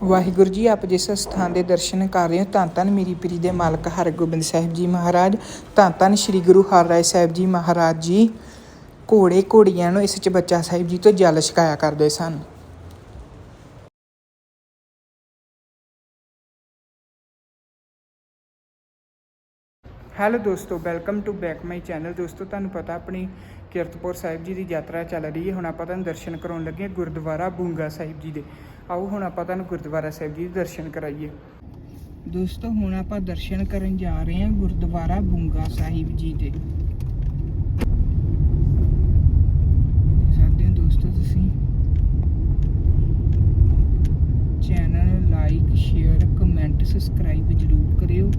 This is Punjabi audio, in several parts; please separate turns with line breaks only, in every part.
ਵਾਹਿਗੁਰੂ ਜੀ, ਆਪ ਜਿਸ ਸਥਾਨ ਦੇ ਦਰਸ਼ਨ ਕਰ ਰਹੇ ਹੋ, ਧੰਨ ਧੰਨ ਮੇਰੀ ਪੀਰੀ ਦੇ ਮਾਲਕ ਹਰਗੋਬਿੰਦ ਸਾਹਿਬ ਜੀ ਮਹਾਰਾਜ, ਧੰਨ ਧੰਨ ਸ੍ਰੀ ਗੁਰੂ ਹਰਿਰਾਏ ਸਾਹਿਬ ਜੀ ਮਹਾਰਾਜ ਜੀ। ਘੋੜੇ ਘੋੜੀਆਂ ਨੂੰ ਇਸ ਚ ਬੱਚਾ ਸਾਹਿਬ ਜੀ ਤੋਂ ਜਲ ਛਕਾਇਆ ਕਰਦੇ ਸਨ। ਹੈਲੋ ਦੋਸਤੋ, welcome to back my channel. ਦੋਸਤੋ, ਤੁਹਾਨੂੰ ਪਤਾ ਆਪਣੀ ਕੀਰਤਪੁਰ ਸਾਹਿਬ ਜੀ ਦੀ ਯਾਤਰਾ ਚੱਲ ਰਹੀ ਹੈ। ਹੁਣ ਆਪਾਂ ਤੁਹਾਨੂੰ ਦਰਸ਼ਨ ਕਰਾਉਣ ਲੱਗੇ ਹਾਂ ਗੁਰਦੁਆਰਾ ਬੂੰਗਾ ਸਾਹਿਬ ਜੀ ਦੇ। ਆਓ ਹੁਣ ਆਪਾਂ ਤੁਹਾਨੂੰ ਗੁਰਦੁਆਰਾ ਸਾਹਿਬ ਜੀ ਦੇ ਦਰਸ਼ਨ ਕਰਾਈਏ। ਦੋਸਤੋ, ਹੁਣ ਆਪਾਂ ਦਰਸ਼ਨ ਕਰਨ ਜਾ ਰਹੇ ਹਾਂ ਗੁਰਦੁਆਰਾ ਬੁੰਗਾ ਸਾਹਿਬ ਜੀ ਦੇ। ਸਾਡੇ ਦੋਸਤੋ, ਤੁਸੀਂ ਚੈਨਲ ਨੂੰ ਲਾਈਕ, ਸ਼ੇਅਰ, ਕਮੈਂਟ, ਸਬਸਕ੍ਰਾਈਬ ਜਰੂਰ ਕਰਿਓ।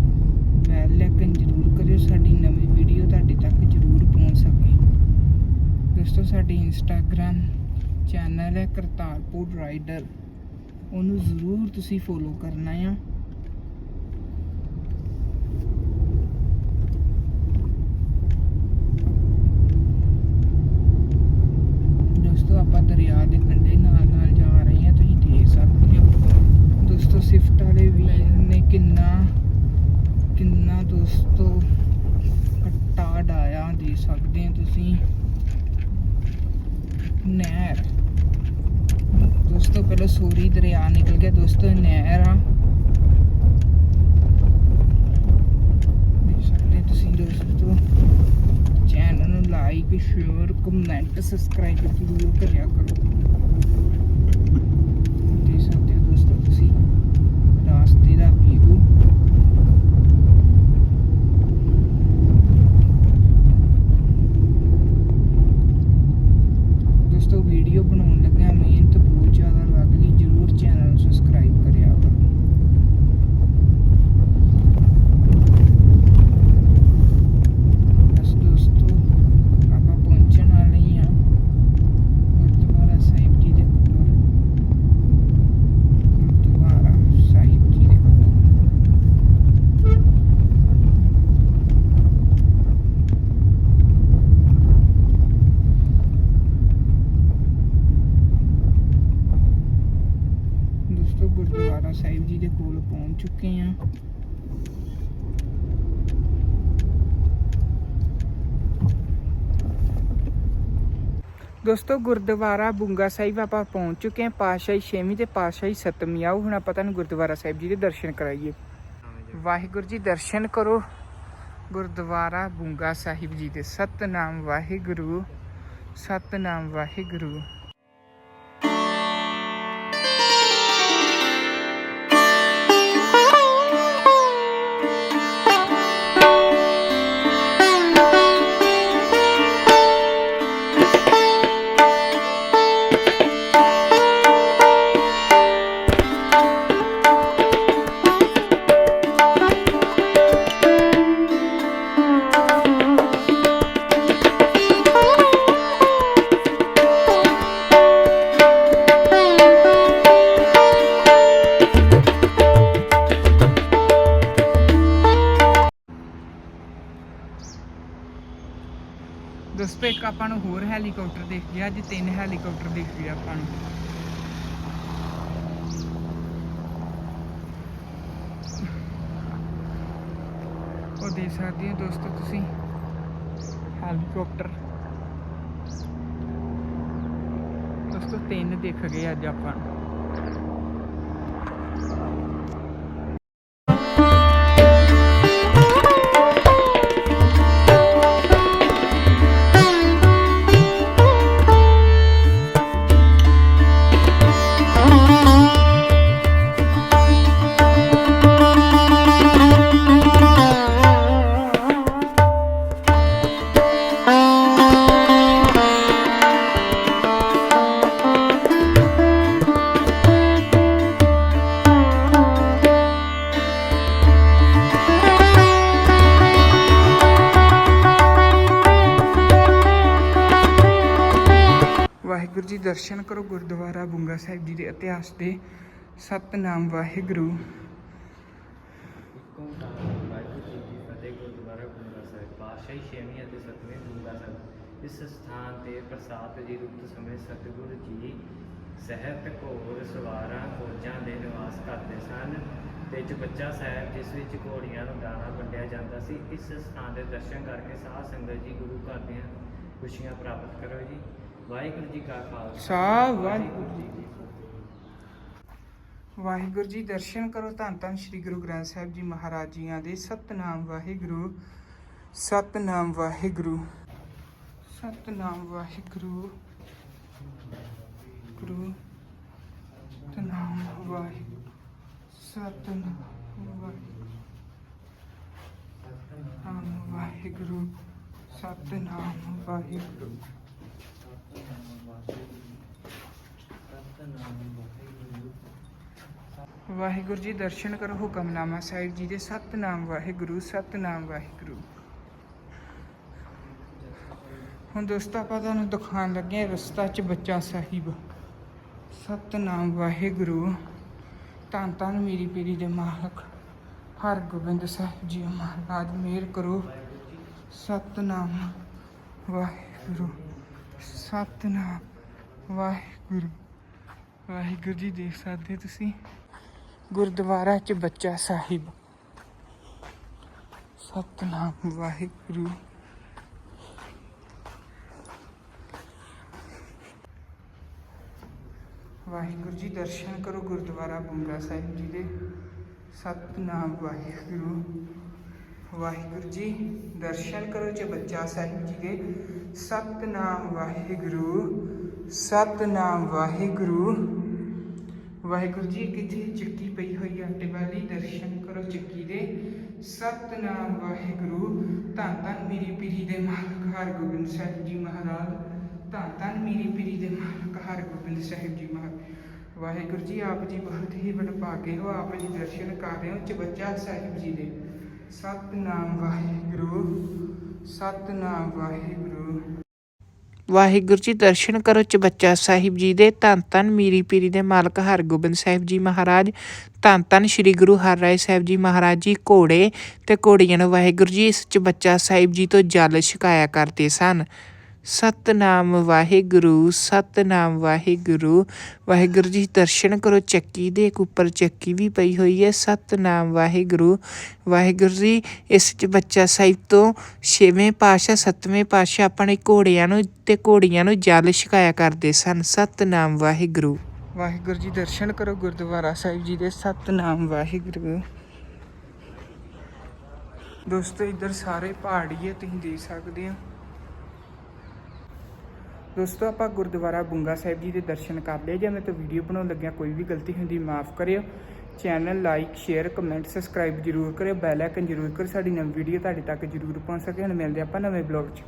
ਬੈਲ ਆਈਕਨ ਜਰੂਰ ਕਰਿਓ, ਸਾਡੀ ਨਵੀਂ ਵੀਡੀਓ ਤੁਹਾਡੇ ਤੱਕ ਜਰੂਰ ਪਹੁੰਚ ਸਕੇ। ਦੋਸਤੋ, ਸਾਡੀ ਇੰਸਟਾਗ੍ਰam ਚੈਨਲ ਹੈ ਕਰਤਾਰਪੁਰ ਰਾਈਡਰ। ਉਹਨੂੰ ਜ਼ਰੂਰ ਤੁਸੀਂ ਫੋਲੋ ਕਰਨਾ ਆ। ਦੋਸਤੋ, ਆਪਾਂ ਦਰਿਆ ਦੇ ਕੰਢੇ ਨਾਲ ਨਾਲ ਜਾ ਰਹੇ ਹਾਂ ਤੁਸੀਂ ਦੇਖ ਸਕਦੇ ਹੋ। ਦੋਸਤੋ ਸਿਫਟ ਵਾਲੇ ਵੀਰ ਨੇ ਕਿੰਨਾ ਕਿੰਨਾ ਦੋਸਤੋ ਕੱਟਾ ਡਾਇਆ ਦੇ ਸਕਦੇ ਹੋ ਤੁਸੀਂ। ਨਹਿਰ। ਉਸ ਤੋਂ ਪਹਿਲਾਂ ਸੂਰੀ ਦਰਿਆ ਨਿਕਲ ਗਿਆ। ਦੋਸਤੋ, ਇਹ ਨਹਿਰ ਆ। ਦੇਖ ਸਕਦੇ ਤੁਸੀਂ ਦੋਸਤੋ। ਚੈਨਲ ਨੂੰ ਲਾਈਕ ਸ਼ੇਅਰ ਕਮੈਂਟ ਸਬਸਕ੍ਰਾਈਬ ਜ਼ਰੂਰ ਕਰਿਆ ਕਰੋ ਦੇਖ ਸਕਦੇ ਹੋ ਦੋਸਤੋ ਤੁਸੀਂ ਰਾਸਤੇ ਦਾ ਵੀਊ ਦੋਸਤੋ ਵੀਡੀਓ ਬਣਾਉਣ ਲੱਗਿਆ ਮਿਹਨਤ ਬਹੁਤ ਜ਼ਿਆਦਾ ਲੱਗ ਗਈ ਜਰੂਰ ਚੈਨਲ ਨੂੰ ਸਬਸਕ੍ਰਾਈਬ ਕਰਿਆ ਕਰੋ ਬਸ ਦੋਸਤੋ ਆਪਾਂ ਪਹੁੰਚਣ ਵਾਲੇ ਹੀ ਆ ਗੁਰਦੁਆਰਾ ਸਾਹਿਬ ਜੀ ਦੇ ਕੋਲ ਗੁਰਦੁਆਰਾ ਸਾਹਿਬ ਜੀ ਦੇ ਕੋਲ ਦੋਸਤੋ ਗੁਰਦੁਆਰਾ ਸਾਹਿਬ ਜੀ ਦੇ ਕੋਲ ਪਹੁੰਚ ਆ। ਦੋਸਤੋ, ਗੁਰਦੁਆਰਾ ਬੁੰਗਾ ਸਾਹਿਬ ਆਪਾਂ ਪਹੁੰਚ ਚੁੱਕੇ ਹਾਂ, ਪਾਤਸ਼ਾਹੀ 6ਵੀਂ ਤੇ ਪਾਤਸ਼ਾਹੀ 7ਵੀਂ ਆਓ ਹੁਣ ਆਪਾਂ ਤੁਹਾਨੂੰ ਗੁਰਦੁਆਰਾ ਸਾਹਿਬ ਜੀ ਦੇ ਦਰਸ਼ਨ ਕਰਾਈਏ। ਵਾਹਿਗੁਰੂ ਜੀ, ਦਰਸ਼ਨ ਕਰੋ। ਗੁਰਦੁਆਰਾ ਬੁੰਗਾ ਸਾਹਿਬ ਜੀ ਦੇ ਸਤਨਾਮ ਵਾਹਿਗੁਰੂ ਸਤਨਾਮ ਵਾਹਿਗੁਰੂ। ਦੋਸਤੋ ਇੱਕ ਆਪਾਂ ਨੂੰ ਹੋਰ ਹੈਲੀਕਾਪਟਰ ਦੇਖ ਗਿਆ ਅੱਜ ਤਿੰਨ ਹੈਲੀਕਾਪਟਰ ਦੇਖ ਗਏ ਆਪਾਂ ਨੂੰ। ਉਹ ਦੇਖ ਸਕਦੇ ਹੋ ਦੋਸਤੋ ਤੁਸੀਂ, ਹੈਲੀਕਾਪਟਰ। ਦੋਸਤੋ, ਤਿੰਨ ਦਿਖ ਗਏ ਅੱਜ ਆਪਾਂ ਨੂੰ। ਜੀ ਦਰਸ਼ਨ ਕਰੋ ਗੁਰਦੁਆਰਾ ਬੁੰਗਾ ਸਾਹਿਬ ਜੀ ਦੇ ਇਤਿਹਾਸ ਦੇ ਸਤਨਾਮ ਵਾਹਿਗੁਰੂ।
ਵਾਹਿਗੁਰੂ ਜੀ ਫਤਿਹ, ਗੁਰਦੁਆਰਾ ਗੁੰਗਾ ਸਾਹਿਬ, ਪਾਤਸ਼ਾਹੀ ਛੇਵੀਂ ਅਤੇ ਸੱਤਵੀਂ ਗੁੰਗਾ ਸਾਹਿਬ। ਇਸ ਸਥਾਨ ਤੇ ਪ੍ਰਸਾਦ ਦੀ ਰੁੱਤ ਸਮੇਂ ਸਤਿਗੁਰੂ ਜੀ ਸਹਿਤ ਘੋਰ ਸਵਾਰਾਂ ਖੋਜਾਂ ਦੇ ਨਿਵਾਸ ਕਰਦੇ ਸਨ। ਤੇ ਚੁਪੱਚਾ ਸਾਹਿਬ, ਜਿਸ ਵਿੱਚ ਘੋੜੀਆਂ ਨੂੰ ਦਾਣਾ ਵੰਡਿਆ ਜਾਂਦਾ ਸੀ, ਇਸ ਸਥਾਨ ਦੇ ਦਰਸ਼ਨ ਕਰਕੇ ਸਾਧ ਸੰਗਤ ਜੀ ਗੁਰੂ ਘਰ ਦੀਆਂ ਖੁਸ਼ੀਆਂ ਪ੍ਰਾਪਤ ਕਰੋ ਜੀ। ਵਾਹਿਗੁਰੂ ਜੀ ਕਾ ਖਾਲਸਾ।
ਵਾਹਿਗੁਰੂ ਜੀ ਵਾਹਿਗੁਰੂ ਜੀ ਦਰਸ਼ਨ ਕਰੋ ਧੰਨ ਧੰਨ ਸ੍ਰੀ ਗੁਰੂ ਗ੍ਰੰਥ ਸਾਹਿਬ ਜੀ ਮਹਾਰਾਜ ਜੀਆਂ ਦੇ ਸਤਨਾਮ ਵਾਹਿਗੁਰੂ। ਸਤਨਾਮ ਵਾਹਿਗੁਰੂ। ਸਤਨਾਮ ਵਾਹਿਗੁਰੂ। ਗੁਰੂ। ਸਤਨਾਮ ਵਾਹਿਗੁਰੂ ਸਤਨਾਮ ਵਾਹਿਗੁਰੂ। ਸਤਨਾਮ ਵਾਹਿਗੁਰੂ। ਸਤਨਾਮ ਵਾਹਿਗੁਰੂ। ਵਾਹਿਗੁਰੂ ਜੀ, ਦਰਸ਼ਨ ਕਰੋ ਹੁਕਮਨਾਮਾ ਸਾਹਿਬ ਜੀ ਦੇ ਸਤਨਾਮ ਵਾਹਿਗੁਰੂ ਸਤਨਾਮ ਵਾਹਿਗੁਰੂ। ਹੁਣ ਦੋਸਤੋ, ਆਪਾਂ ਤੁਹਾਨੂੰ ਦਿਖਾਉਣ ਲੱਗੇ ਰਸਤਾ ਚ ਬੱਚਾ ਸਾਹਿਬ। ਸਤਨਾਮ ਵਾਹਿਗੁਰੂ। ਧੰਨ ਧੰਨ ਮੇਰੀ ਪੀਰੀ ਦੇ ਮਾਲਕ, ਹਰਗੋਬਿੰਦ ਸਾਹਿਬ ਜੀ, ਮਹਾਰਾਜ ਮੇਰ ਕਰੋ। ਸਤਨਾਮ ਵਾਹਿਗੁਰੂ। ਸਤਨਾਮ ਵਾਹਿਗੁਰੂ ਵਾਹਿਗੁਰੂ ਜੀ ਦੇਖ ਸਕਦੇ ਹੋ ਤੁਸੀਂ, ਗੁਰਦੁਆਰਾ ਚ ਬੱਚਾ ਸਾਹਿਬ। ਸਤਨਾਮ ਵਾਹਿਗੁਰੂ। ਵਾਹਿਗੁਰੂ ਜੀ, ਦਰਸ਼ਨ ਕਰੋ ਗੁਰਦੁਆਰਾ ਬੁੰਗਾ ਸਾਹਿਬ ਜੀ ਦੇ। ਸਤਨਾਮ ਵਾਹਿਗੁਰੂ। ਵਾਹਿਗੁਰੂ ਜੀ, ਦਰਸ਼ਨ ਕਰੋ ਜੀ ਬੱਚਾ ਸਾਹਿਬ ਜੀ ਦੇ। ਸਤਨਾਮ ਵਾਹਿਗੁਰੂ ਸਤਨਾਮ ਵਾਹਿਗੁਰੂ। ਵਾਹਿਗੁਰੂ ਜੀ, ਕਿੱਥੇ ਚੱਕੀ ਪਈ ਹੋਈ ਹੈ ਆਟੇ ਵਾਲੀ? ਦਰਸ਼ਨ ਕਰੋ ਚੱਕੀ ਦੇ। ਸਤਨਾਮ ਵਾਹਿਗੁਰੂ, ਧੰਨ ਧੰਨ ਮੇਰੀ ਪੀਰੀ ਦੇ ਮਾਲਕ ਹਰਗੋਬਿੰਦ ਸਾਹਿਬ ਜੀ ਮਹਾਰਾਜ। ਧੰਨ ਧੰਨ ਮੇਰੀ ਪੀਰੀ ਦੇ ਮਾਲਕ ਹਰਗੋਬਿੰਦ ਸਾਹਿਬ ਜੀ ਮਹਾਰਾਜ। ਵਾਹਿਗੁਰੂ ਜੀ, ਆਪ ਜੀ ਬਹੁਤ ਹੀ ਵਡਭਾਗੇ ਹੋ, ਆਪ ਜੀ ਦਰਸ਼ਨ ਕਰ ਰਹੇ ਹੋ ਚਬੱਚਾ ਸਾਹਿਬ ਜੀ ਦੇ। ਸਤਨਾਮ ਵਾਹਿਗੁਰੂ ਸਤਨਾਮ ਵਾਹਿਗੁਰੂ। ਵਾਹਿਗੁਰੂ ਜੀ, ਦਰਸ਼ਨ ਕਰੋ ਚਬੱਚਾ ਸਾਹਿਬ ਜੀ ਦੇ। ਧੰਨ ਧੰਨ ਮੀਰੀ ਪੀਰੀ ਦੇ ਮਾਲਕ ਹਰਗੋਬਿੰਦ ਸਾਹਿਬ ਜੀ ਮਹਾਰਾਜ। ਧੰਨ ਧੰਨ ਸ੍ਰੀ ਗੁਰੂ ਹਰਿਰਾਏ ਸਾਹਿਬ ਜੀ ਮਹਾਰਾਜ ਜੀ ਘੋੜੇ ਤੇ ਘੋੜੀਆਂ ਨੂੰ ਵਾਹਿਗੁਰੂ ਜੀ, ਇਸ ਚਬੱਚਾ ਸਾਹਿਬ ਜੀ ਤੋਂ ਜਲ ਛਕਾਇਆ ਕਰਦੇ ਸਨ। ਸਤਨਾਮ ਵਾਹਿਗੁਰੂ ਸਤਨਾਮ ਵਾਹਿਗੁਰੂ। ਵਾਹਿਗੁਰੂ ਜੀ ਦਰਸ਼ਨ ਕਰੋ, ਚੱਕੀ ਦੇ ਇੱਕ ਉੱਪਰ ਚੱਕੀ ਵੀ ਪਈ ਹੋਈ ਹੈ। ਸਤਨਾਮ ਵਾਹਿਗੁਰੂ। ਵਾਹਿਗੁਰੂ ਜੀ, ਇਸ ਚ ਬੱਚਾ ਸਾਹਿਬ ਤੋਂ ਛੇਵੇਂ ਪਾਸ਼ਾ ਸੱਤਵੇਂ ਪਾਸ਼ਾ ਆਪਣੇ ਘੋੜਿਆਂ ਨੂੰ ਤੇ ਘੋੜੀਆਂ ਨੂੰ ਜਲ ਛਕਾਇਆ ਕਰਦੇ ਸਨ। ਸਤਨਾਮ ਵਾਹਿਗੁਰੂ। ਵਾਹਿਗੁਰੂ ਜੀ ਦਰਸ਼ਨ ਕਰੋ, ਗੁਰਦੁਆਰਾ ਸਾਹਿਬ ਜੀ ਦੇ ਸਤਨਾਮ ਵਾਹਿਗੁਰੂ। ਦੋਸਤੋ, ਇੱਧਰ ਸਾਰੇ ਪਹਾੜੀ ਹੈ, ਤੁਸੀਂ ਦੇਖ ਸਕਦੇ ਹੋ। ਦੋਸਤੋ, ਆਪਾਂ ਗੁਰਦੁਆਰਾ ਬੁੰਗਾ ਸਾਹਿਬ ਜੀ ਦੇ ਦਰਸ਼ਨ ਕਰ ਲਏ। ਜੇ ਮੈਂ ਤਾਂ ਵੀਡੀਓ ਬਣਾਉਣ ਲੱਗਿਆ, ਕੋਈ ਵੀ ਗਲਤੀ ਹੁੰਦੀ, ਮਾਫ ਕਰਿਓ। Channel like share comment subscribe ਜਰੂਰ ਕਰਿਓ। ਬੈਲ ਆਈਕਨ ਜਰੂਰ ਕਰੋ ਸਾਡੀ ਨਵੀਂ ਵੀਡੀਓ ਤੁਹਾਡੇ ਤੱਕ ਜਰੂਰ ਪਹੁੰਚ ਸਕੇ। ਹੁਣ ਮਿਲਦੇ ਆਪਾਂ ਨਵੇਂ ਬਲੌਗ 'ਚ।